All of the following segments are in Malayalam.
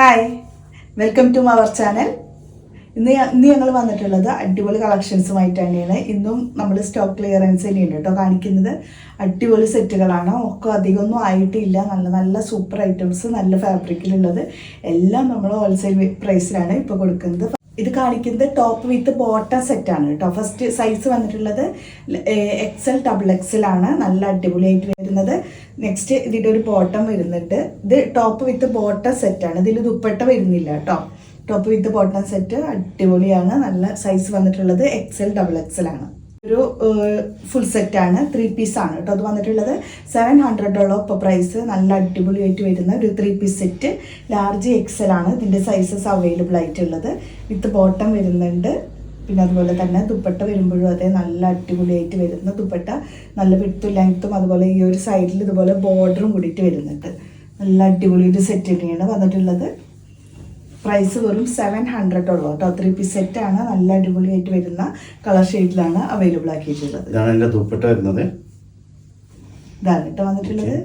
Hi welcome to our channel ഇന്ന് ഇന്ന് ഞങ്ങൾ വന്നിട്ടുള്ളത് അടിപൊളി കളക്ഷൻസുമായിട്ട് തന്നെയാണ്. ഇന്നും നമ്മൾ സ്റ്റോക്ക് ക്ലിയറൻസ് തന്നെയുണ്ട് കേട്ടോ കാണിക്കുന്നത്. അടിപൊളി സെറ്റുകളാണ് ഒക്കെ അധികമൊന്നും ആയിട്ടില്ല. നല്ല നല്ല സൂപ്പർ ഐറ്റംസ് നല്ല ഫാബ്രിക്കിലുള്ളത് എല്ലാം നമ്മൾ ഹോൾസെയിൽ പ്രൈസിലാണ് ഇപ്പോൾ കൊടുക്കുന്നത്. ഇത് കാണിക്കുന്നത് ടോപ്പ് വിത്ത് ബോട്ടം സെറ്റാണ് കേട്ടോ. ഫസ്റ്റ് സൈസ് വന്നിട്ടുള്ളത് എക്സൽ ഡബിൾ എക്സൽ ആണ്. നല്ല അടിപൊളിയായിട്ട് വരുന്നത്. നെക്സ്റ്റ് ഇതിന്റെ ഒരു ബോട്ടം വരുന്നുണ്ട്. ഇത് ടോപ്പ് വിത്ത് ബോട്ടം സെറ്റാണ് ഇതിൽ ദുപ്പട്ട വരുന്നില്ല കേട്ടോ. ടോപ്പ് വിത്ത് ബോട്ടം സെറ്റ് അടിപൊളിയാണ്. നല്ല സൈസ് വന്നിട്ടുള്ളത് എക്സൽ ഡബിൾ എക്സൽ ആണ്. ഒരു ഫുൾ സെറ്റാണ് ത്രീ പീസ് ആണ് കേട്ടോ അത് വന്നിട്ടുള്ളത്. സെവൻ ഹൺഡ്രഡ് ഡോളർ ഇപ്പോൾ പ്രൈസ് നല്ല അടിപൊളിയായിട്ട് വരുന്ന ഒരു three piece set large XL ആണ് ഇതിന്റെ സൈസസ് അവൈലബിൾ ആയിട്ടുള്ളത്. വിത്ത് ബോട്ടം വരുന്നുണ്ട്. പിന്നെ അതുപോലെ തന്നെ ദുപ്പട്ട വരുമ്പോഴും അതെ നല്ല അടിപൊളിയായിട്ട് വരുന്ന ദുപ്പട്ട. നല്ല വിട്ടും ലെങ്ത്തും അതുപോലെ ഈ ഒരു സൈഡിൽ ഇതുപോലെ ബോർഡറും കൂടിയിട്ട് വരുന്നുണ്ട്. നല്ല അടിപൊളി ഒരു സെറ്റ് തന്നെയാണ് വന്നിട്ടുള്ളത്. പ്രൈസ് വെറും സെവൻ ഹൺഡ്രഡ് ഉള്ളൂ കേട്ടോ. ത്രീ പീസ് സെറ്റ് ആണ്. നല്ല അടിപൊളിയായിട്ട് വരുന്ന കളർ ഷെയ്ഡിലാണ് അവൈലബിൾ ആക്കിയിട്ടുള്ളത്. ഇതാണ് എന്റെ ദുപ്പട്ട വരുന്നത്. ഇതാണ് കേട്ടോ വന്നിട്ടുള്ളത്.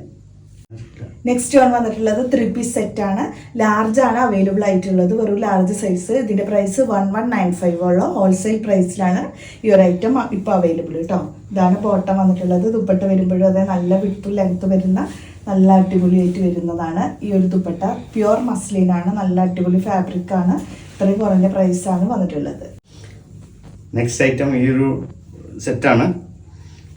നെക്സ്റ്റ് വൺ വന്നിട്ടുള്ളത് ത്രീ പീസ് സെറ്റ് ആണ്. ലാർജ് ആണ് അവൈലബിൾ ആയിട്ടുള്ളത്. വെറും ലാർജ് സൈസ് ഇതിന്റെ price one one nine five ഉള്ള ഹോൾസെയിൽ പ്രൈസിലാണ് ഈ ഒരു ഐറ്റം ഇപ്പോൾ അവൈലബിൾ കേട്ടോ. ഇതാണ് ബോട്ടം വന്നിട്ടുള്ളത്. ദുപ്പട്ട വരുമ്പോഴും അതെ നല്ല വിട്ടു ലെങ്ത് വരുന്ന നല്ല അടിപൊളിയായിട്ട് വരുന്നതാണ്. ഈ ഒരു ദുപ്പട്ട പ്യുവർ മസ്ലിനാണ് നല്ല അടിപൊളി ഫാബ്രിക് ആണ്. ഇത്രയും കുറഞ്ഞ പ്രൈസാണ് വന്നിട്ടുള്ളത്. നെക്സ്റ്റ് ഐറ്റം ഈ ഒരു സെറ്റാണ്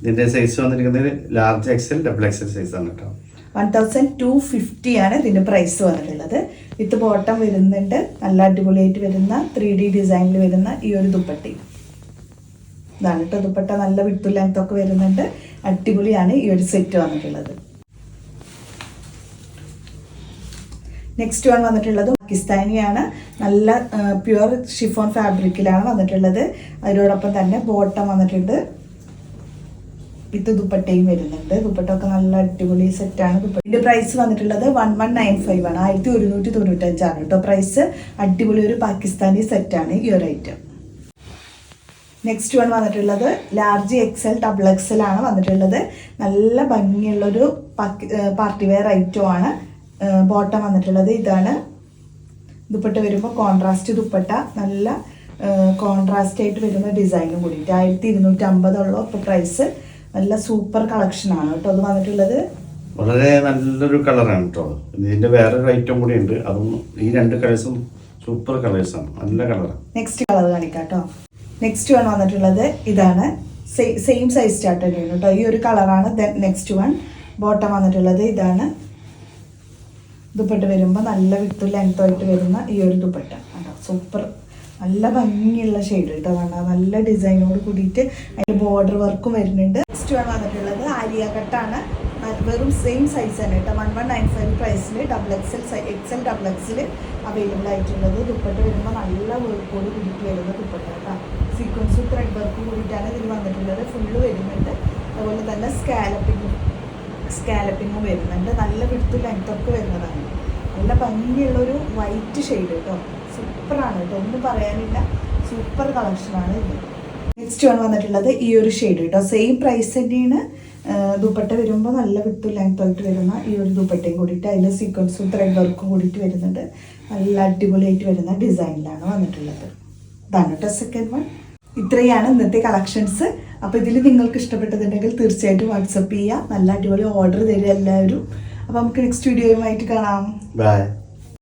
ഇതിന്റെ സൈസ് വന്നിരിക്കുന്നത് large XL double XL size ആണ് കേട്ടോ. വൺ തൗസൻഡ് ടു ഫിഫ്റ്റി ആണ് ഇതിന്റെ പ്രൈസ് വന്നിട്ടുള്ളത്. വിത്ത് ബോട്ടം വരുന്നുണ്ട്. നല്ല അടിപൊളിയായിട്ട് വരുന്ന ത്രീ ഡി ഡിസൈനിൽ വരുന്ന ഈ ഒരു ദുപ്പട്ടി. ഇതാണ് കേട്ടോ ദുപ്പട്ട. നല്ല വിട്ടു ലെങ്ത് ഒക്കെ വരുന്നുണ്ട്. അടിപൊളിയാണ് ഈ ഒരു സെറ്റ് വന്നിട്ടുള്ളത്. നെക്സ്റ്റ് വൺ വന്നിട്ടുള്ളത് പാകിസ്ഥാനിയാണ്. നല്ല പ്യുവർ ഷിഫോൺ ഫാബ്രിക്കിലാണ് വന്നിട്ടുള്ളത്. അതിനോടൊപ്പം തന്നെ ബോട്ടം വന്നിട്ടുണ്ട്. വിത്ത് ദുപ്പട്ടയും വരുന്നുണ്ട്. ദുപ്പട്ട ഒക്കെ നല്ല അടിപൊളി സെറ്റാണ് ദുപ്പട്ട ഇതിന്റെ പ്രൈസ് വന്നിട്ടുള്ളത് വൺ വൺ നയൻ ഫൈവ് ആണ്. ആയിരത്തി ഒരുന്നൂറ്റി തൊണ്ണൂറ്റഞ്ചാണ് കേട്ടോ. പ്രൈസ് അടിപൊളി ഒരു പാകിസ്ഥാനി സെറ്റാണ് ഈ ഒരു ഐറ്റം നെക്സ്റ്റ് വൺ വന്നിട്ടുള്ളത് ലാർജ് എക്സൽ ഡബിൾ എക്സൽ ആണ് വന്നിട്ടുള്ളത്. നല്ല ഭംഗിയുള്ളൊരു പാർട്ടി വെയർ ഐറ്റം ആണ്. ബോട്ടം വന്നിട്ടുള്ളത് ഇതാണ്. ദുപ്പട്ട വരുമ്പോൾ കോൺട്രാസ്റ്റ് ദുപ്പട്ട നല്ല കോൺട്രാസ്റ്റ് ആയിട്ട് വരുന്ന ഡിസൈനും കൂടിയിട്ട് ആയിരത്തി ഇരുന്നൂറ്റി അമ്പതുള്ള ഇപ്പോൾ പ്രൈസ് നല്ല സൂപ്പർ കളക്ഷൻ ആണ് കേട്ടോ. അത് വന്നിട്ടുള്ളത്. വളരെ നല്ലൊരു കളറാണ് കേട്ടോ. ഇതിന്റെ വേറൊരു ഐറ്റം കൂടി ഉണ്ട്. അതും ഈ രണ്ട് കളേഴ്സും സൂപ്പർ കളേഴ്സാണ് നല്ല കളറാണ് നെക്സ്റ്റ് കളർ കാണിക്കാം കേട്ടോ. നെക്സ്റ്റ് വൺ വന്നിട്ടുള്ളത് ഇതാണ്. സെയിം സൈസ് സ്റ്റാർട്ട് തന്നെയാണ് കേട്ടോ. ഈ ഒരു കളറാണ് നെക്സ്റ്റ് വൺ ബോട്ടം വന്നിട്ടുള്ളത് ഇതാണ്. ദുപ്പട്ട വരുമ്പോൾ നല്ല വിത്ത് ലെങ്ത് ആയിട്ട് വരുന്ന ഈ ഒരു ദുപ്പട്ട. കേട്ടോ സൂപ്പർ നല്ല ഭംഗിയുള്ള ഷെയ്ഡ് കേട്ടോ വേണ്ട നല്ല ഡിസൈനോട് കൂടിയിട്ട് അതിന്റെ ബോർഡർ വർക്കും വരുന്നുണ്ട്. നെക്സ്റ്റ് വൺ വന്നിട്ടുള്ളത് ആലിയ കട്ടാണ്. വെറും സെയിം സൈസ് തന്നെ കേട്ടോ വൺ വൺ നയൻ ഫൈവ് പ്രൈസിൽ ഡബിൾ എക്സ് എക്സൽ ഡബിൾ എക്സിൽ അവൈലബിൾ ആയിട്ടുള്ളത്. ദുപ്പട്ട വരുമ്പോൾ നല്ല വർക്കോട് കൂടിയിട്ട് വരുന്ന ദുപ്പട്ട കേട്ടോ സീക്വൻസ് ത്രെഡ് വർക്ക് കൂടിയിട്ടാണ് ഇതിൽ വന്നിട്ടുള്ളത്. ഫുള്ള് വരുന്നുണ്ട്. അതുപോലെ തന്നെ സ്കാലപ്പിങ്ങും സ്കാലപ്പിങ്ങും വരുന്നുണ്ട്. നല്ല വിടുത്ത് ലെങ്ത് ഒക്കെ വരുന്നതാണ്. നല്ല ഭംഗിയുള്ളൊരു വൈറ്റ് ഷെയ്ഡ് കേട്ടോ സൂപ്പറാണ്. കേട്ടോ ഒന്നും പറയാനില്ല. സൂപ്പർ കളക്ഷനാണ് ഇത്. നെക്സ്റ്റ് ആണ് വന്നിട്ടുള്ളത് ഈ ഒരു ഷെയ്ഡ് കേട്ടോ സെയിം പ്രൈസ് തന്നെയാണ്. ദുപ്പട്ട വരുമ്പോൾ നല്ല വിട്ടു ലെങ്ത് വരുന്ന ഈ ഒരു ദുപ്പട്ടയും കൂടിയിട്ട് അതിൽ സീക്വൻസും ത്രെഡ് വർക്കും കൂടിയിട്ട് വരുന്നുണ്ട്. നല്ല അടിപൊളിയായിട്ട് വരുന്ന ഡിസൈനിലാണ് വന്നിട്ടുള്ളത്. ഇതാണ് കേട്ടോ സെക്കൻഡ് വൺ ഇത്രയാണ് ഇന്നത്തെ കളക്ഷൻസ് അപ്പോൾ ഇതിൽ നിങ്ങൾക്ക് ഇഷ്ടപ്പെട്ടതുണ്ടെങ്കിൽ തീർച്ചയായിട്ടും വാട്സപ്പ് ചെയ്യുക നല്ല അടിപൊളി ഓർഡർ തരിക എല്ലാവരും. അപ്പോൾ നമുക്ക് നെക്സ്റ്റ് വീഡിയോയുമായിട്ട് കാണാം. ബൈ